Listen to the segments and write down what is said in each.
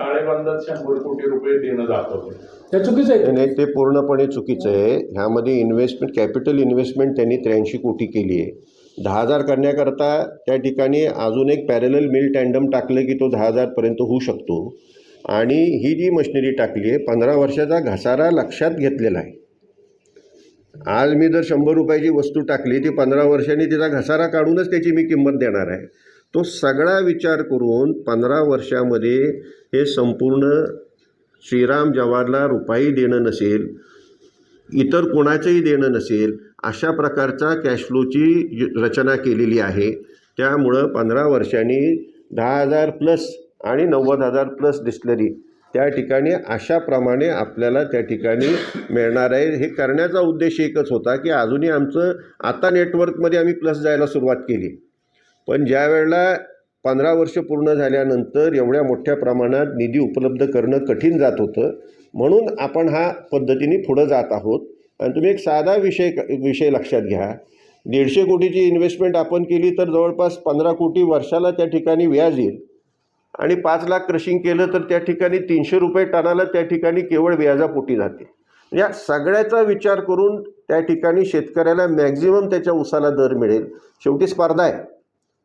ताळेबंदात शंभर कोटी रुपये देणं हे चुकीचं आहे. नाही, नाही ते पूर्णपणे चुकीचं आहे. ह्यामध्ये इन्व्हेस्टमेंट कॅपिटल इन्व्हेस्टमेंट त्यांनी त्र्याऐंशी कोटी केली आहे. दहा हजार करण्याकरता त्या ठिकाणी अजून एक पॅरेलल मिल टँडम टाकलं की तो दहा हजारपर्यंत होऊ शकतो. आणि ही जी मशिनरी टाकली आहे पंधरा वर्षाचा घसारा लक्षात घेतलेला आहे. आज मी जर शंभर रुपयाची वस्तू टाकली ती पंधरा वर्षांनी तिचा घसारा काढूनच त्याची मी किंमत देणार आहे. तो सगळा विचार करून पंधरा वर्षामध्ये हे संपूर्ण श्रीराम जवाहरला रुपाई देणं नसेल इतर कोणाचंही देणं नसेल अशा प्रकारचा कॅश फ्लोची रचना केलेली आहे. त्यामुळं पंधरा वर्षांनी दहा हजार प्लस आणि नव्वद हजार प्लस डिस्लरी त्या ठिकाणी अशाप्रमाणे आपल्याला त्या ठिकाणी मिळणार आहे. हे करण्याचा उद्देश एकच होता की अजूनही आमचं आता नेटवर्कमध्ये आम्ही प्लस जायला सुरुवात केली. पण ज्या वेळेला पंधरा वर्ष पूर्ण झाल्यानंतर एवढ्या मोठ्या प्रमाणात निधी उपलब्ध करणं कठीण जात होतं म्हणून आपण हा पद्धतीने पुढं जात आहोत. आणि तुम्ही एक साधा विषय विषय लक्षात घ्या. दीडशे कोटीची इन्व्हेस्टमेंट आपण केली तर जवळपास पंधरा कोटी वर्षाला त्या ठिकाणी व्याज येईल. आणि पाच लाख क्रशिंग केलं तर त्या ठिकाणी तीनशे रुपये टनाला त्या ठिकाणी केवळ व्याजापोटी जाते. या सगळ्याचा विचार करून त्या ठिकाणी शेतकऱ्याला मॅक्झिमम त्याच्या उसाला दर मिळेल. शेवटी स्पर्धा आहे.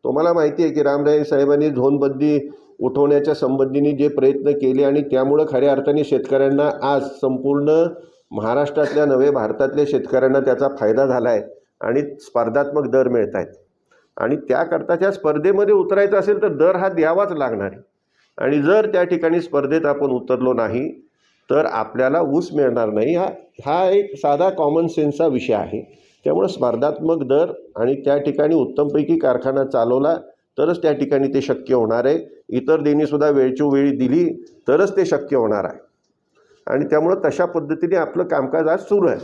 तुम्हाला माहिती आहे की रामराय साहेबांनी झोनबंदी उठवण्याच्या संबंधीने जे प्रयत्न केले आणि त्यामुळं खऱ्या अर्थाने शेतकऱ्यांना आज संपूर्ण महाराष्ट्रातल्या नव्हे भारतातल्या शेतकऱ्यांना त्याचा फायदा झाला आहे आणि स्पर्धात्मक दर मिळत आहेत आणि त्याकरता त्या स्पर्धेमध्ये उतरायचं असेल तर दर हा द्यावाच लागणार आहे. आणि जर त्या ठिकाणी स्पर्धेत आपण उतरलो नाही तर आपल्याला ऊस मिळणार नाही. हा हा एक साधा कॉमन सेन्सचा विषय आहे. त्यामुळं स्पर्धात्मक दर आणि त्या ठिकाणी उत्तमपैकी कारखाना चालवला तरच त्या ठिकाणी ते शक्य होणार आहे. इतर देणीसुद्धा वेळच्या वेळी दिली तरच ते शक्य होणार आहे. आणि त्यामुळं तशा पद्धतीने आपलं कामकाज आज सुरू आहे.